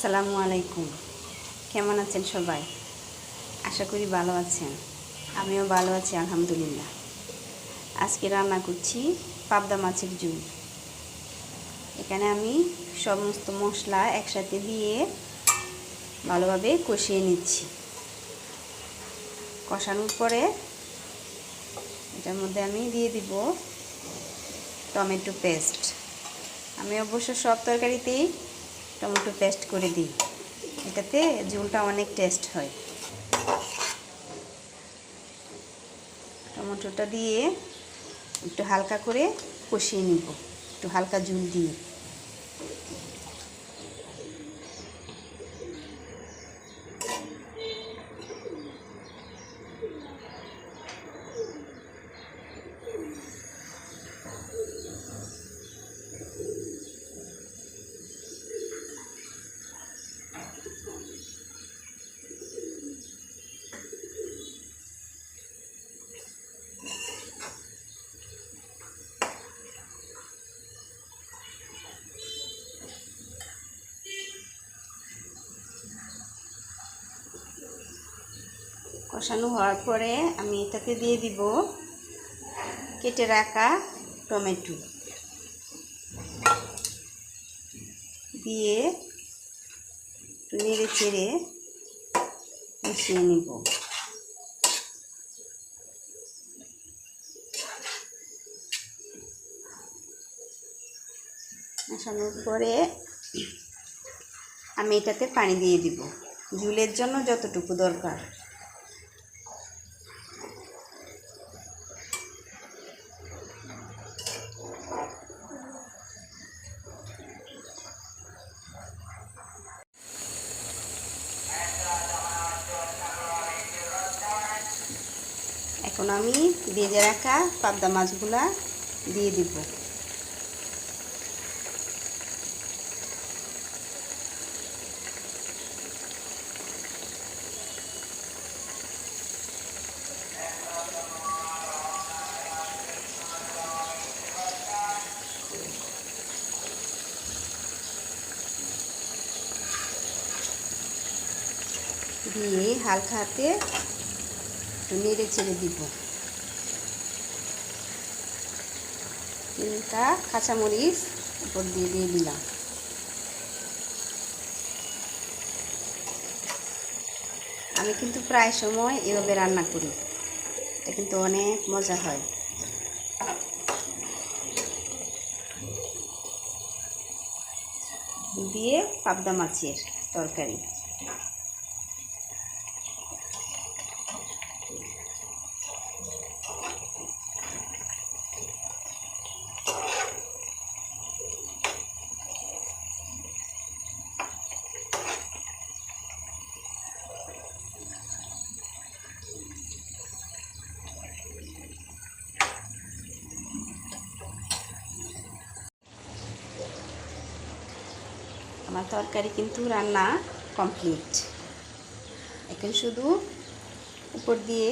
আসসালামু আলাইকুম। কেমন আছেন সবাই? আশা করি ভালো আছেন। আমিও ভালো আছি, আলহামদুলিল্লাহ। আজকে রান্না করছি পাবদা মাছের ঝুল। এখানে আমি সমস্ত মশলা একসাথে দিয়ে ভালোভাবে কষিয়ে নিচ্ছি। কষানোর পরে এটার মধ্যে আমি দিয়ে দিব টমেটো পেস্ট। আমি অবশ্য সব তরকারিতেই টমেটো পেস্ট করে দিই। এটাতে ঝোলটা অনেক টেস্ট হয়। টমেটোটা দিয়ে একটু হালকা করে কষিয়ে নিব। একটু হালকা ঝুল দিয়ে। কষানো হওয়ার পরে আমি এটাতে দিয়ে দিব কেটে রাখা টমেটো। দিয়ে নেড়ে চেড়ে মিশিয়ে নিব। মেশানোর পরে আমি এটাতে পানি দিয়ে দিব। ঝুলের জন্য যতটুকু দরকার। এখন আমি ভেজে রাখা পাবদা মাছগুলা দিয়ে দিব। দিয়ে হালকা হাতে নেড়ে ছেড়ে দিব। তিনটা কাঁচামরিচ উপর দিয়ে দিয়ে দিলাম। আমি কিন্তু প্রায় সময় এভাবে রান্না করি। এটা কিন্তু অনেক মজা হয়। দিয়ে পাবদা মাছের তরকারি। আমার তরকারি কিন্তু রান্না কমপ্লিট এখন শুধু উপর দিয়ে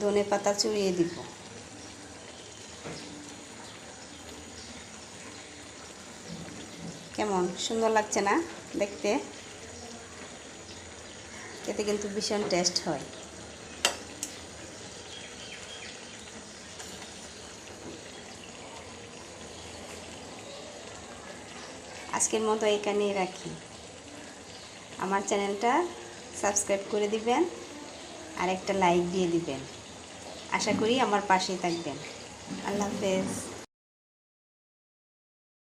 ধনে পাতা চড়িয়ে দিব। কেমন? সুন্দর লাগছে না দেখতে? এতে কিন্তু ভীষণ টেস্ট হয়। আজকের মতো এখানেই রাখি। আমার চ্যানেলটা সাবস্ক্রাইব করে দিবেন আর একটা লাইক দিয়ে দিবেন। আশা করি আমার পাশেই থাকবেন। আল্লাহ হাফেজ।